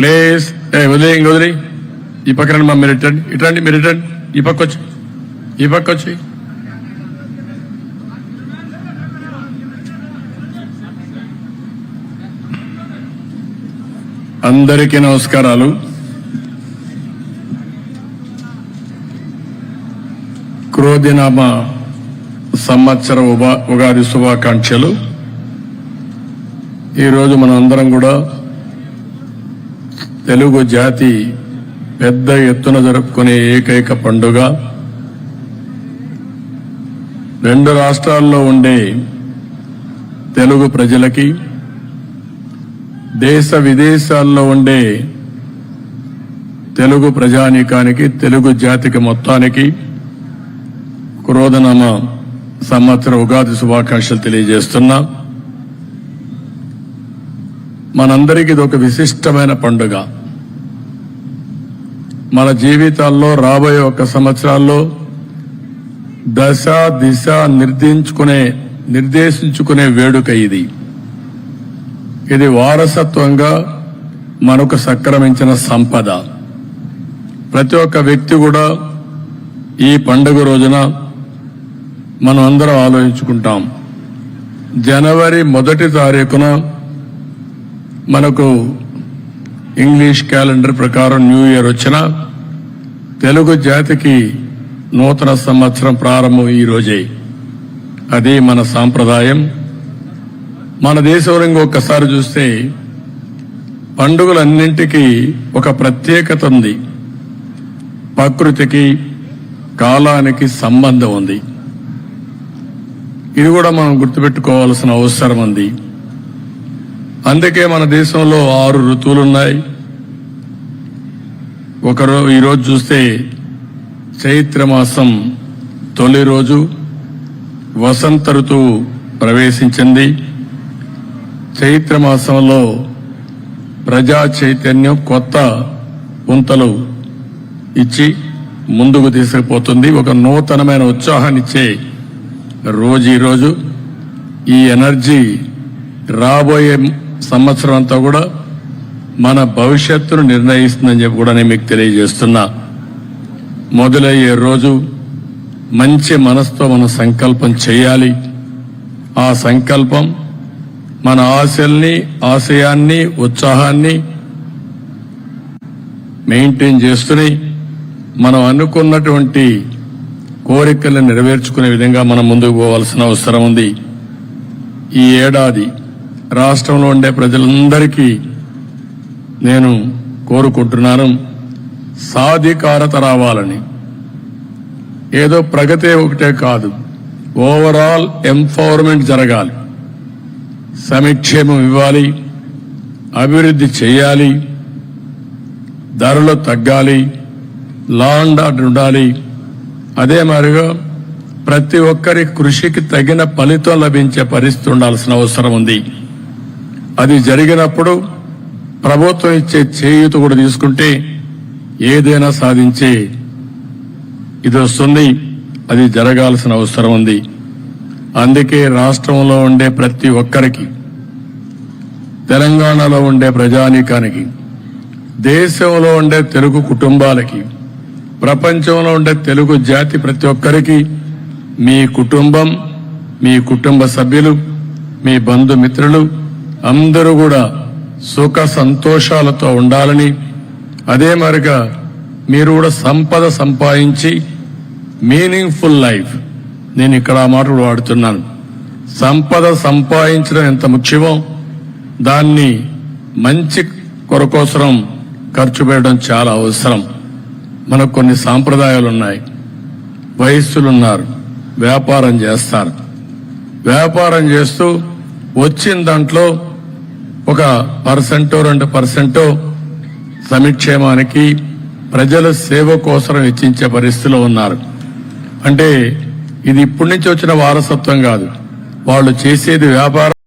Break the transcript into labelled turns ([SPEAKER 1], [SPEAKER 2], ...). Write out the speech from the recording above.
[SPEAKER 1] Please ఏ వదిలే ఇంక వదిలే ఈ పక్క రండి మా మీరు ఇట్టండి ఇటండి మీరు ఇటండి ఈ పక్క వచ్చి. ఈ పక్క వచ్చి. అందరికీ నమస్కారాలు. క్రోధినామ సంవత్సర ఉగా ఉగాది శుభాకాంక్షలు. ఈరోజు మనం అందరం కూడా తెలుగు జాతి పెద్ద ఎత్తున జరుపుకునే ఏకైక పండుగ. రెండు రాష్ట్రాల్లో ఉండే తెలుగు ప్రజలకి దేశ విదేశాల్లో ఉండే తెలుగు ప్రజానీకానికి తెలుగు జాతికి మొత్తానికి క్రోధనామ సంవత్సర ఉగాది శుభాకాంక్షలు తెలియజేస్తున్నా. మనందరికీ ఇది ఒక విశిష్టమైన పండుగ. మన జీవితాల్లో రాబోయే ఒక సంవత్సరాల్లో దశ దిశ నిర్దించుకునే నిర్దేశించుకునే వేడుక ఇది. ఇది వారసత్వంగా మనకు సక్రమించిన సంపద. ప్రతి ఒక్క వ్యక్తి కూడా ఈ పండుగ రోజున మనం అందరం ఆలోచించుకుంటాం. జనవరి మొదటి తారీఖున మనకు ఇంగ్లీష్ క్యాలెండర్ ప్రకారం న్యూ ఇయర్ వచ్చిన తెలుగు జాతికి నూతన సంవత్సరం ప్రారంభం ఈ రోజే. అది మన సాంప్రదాయం. మన దేశంలో ఇంకొకసారి చూస్తే పండుగలన్నింటికీ ఒక ప్రత్యేకత ఉంది. ప్రకృతికి కాలానికి సంబంధం ఉంది. ఇది కూడా మనం గుర్తుపెట్టుకోవాల్సిన అవసరం ఉంది. అందుకే మన దేశంలో ఆరు ఋతువులు ఉన్నాయి ఒకరో ఈరోజు చూస్తే చైత్రమాసం తొలి రోజు వసంత ఋతువు ప్రవేశించింది. చైత్రమాసంలో ప్రజా చైతన్యం కొత్త పుంతలు ఇచ్చి ముందుకు తీసుకుపోతుంది. ఒక నూతనమైన ఉత్సాహాన్ని ఇచ్చే రోజు ఈరోజు రోజు. ఈ ఎనర్జీ రాబోయే సంవత్సరం అంతా కూడా మన భవిష్యత్తును నిర్ణయిస్తుందని చెప్పి కూడా నేను మీకు తెలియజేస్తున్నా. మొదలయ్యే రోజు మంచి మనసుతో మనం సంకల్పం చేయాలి. ఆ సంకల్పం మన ఆశల్ని ఆశయాన్ని ఉత్సాహాన్ని మెయింటైన్ చేస్తూనే మనం అనుకున్నటువంటి కోరికలను నెరవేర్చుకునే విధంగా మనం ముందుకు పోవాల్సిన అవసరం ఉంది. ఈ ఏడాది రాష్ట్రంలో ఉండే ప్రజలందరికీ నేను కోరుకుంటున్నాను సాధికారత రావాలని ఏదో ప్రగతే ఒకటే కాదు ఓవరాల్ ఎంపవర్మెంట్ జరగాలి సమిక్షేమం ఇవ్వాలి అభివృద్ధి చేయాలి ధరలు తగ్గాలి లా అండ్ ఆర్డర్ ఉండాలి. అదే మరిగా ప్రతి ఒక్కరి కృషికి తగిన ఫలితం లభించే పరిస్థితి ఉండాల్సిన అవసరం ఉంది. అది జరిగినప్పుడు ప్రభుత్వం ఇచ్చే చేయూత కూడా తీసుకుంటే ఏదైనా సాధించే ఇది వస్తుంది. అది జరగాల్సిన అవసరం ఉంది. అందుకే రాష్ట్రంలో ఉండే ప్రతి ఒక్కరికి తెలంగాణలో ఉండే ప్రజానీకానికి దేశంలో ఉండే తెలుగు కుటుంబాలకి ప్రపంచంలో ఉండే తెలుగు జాతి ప్రతి ఒక్కరికి మీ కుటుంబం మీ కుటుంబ సభ్యులు మీ బంధుమిత్రులు అందరూ కూడా సుఖ సంతోషాలతో ఉండాలని అదే మరిగా మీరు కూడా సంపద సంపాదించి మీనింగ్ఫుల్ లైఫ్ నేను ఇక్కడ ఆ మాట కూడా వాడుతున్నాను. సంపద సంపాదించడం ఎంత ముఖ్యమో దాన్ని మంచి కొరకోసరం ఖర్చు పెట్టడం చాలా అవసరం. మనకు కొన్ని సాంప్రదాయాలు ఉన్నాయి. వయస్సులున్నారు వ్యాపారం చేస్తారు. వ్యాపారం చేస్తూ వచ్చిన దాంట్లో ఒక పర్సెంటో రెండు పర్సెంటో సమిక్షేమానికి ప్రజల సేవ కోసం వెచ్చించే పరిస్థితిలో ఉన్నారు. అంటే ఇది ఇప్పటి నుంచి వచ్చిన వారసత్వం కాదు. వాళ్ళు చేసేది వ్యాపారం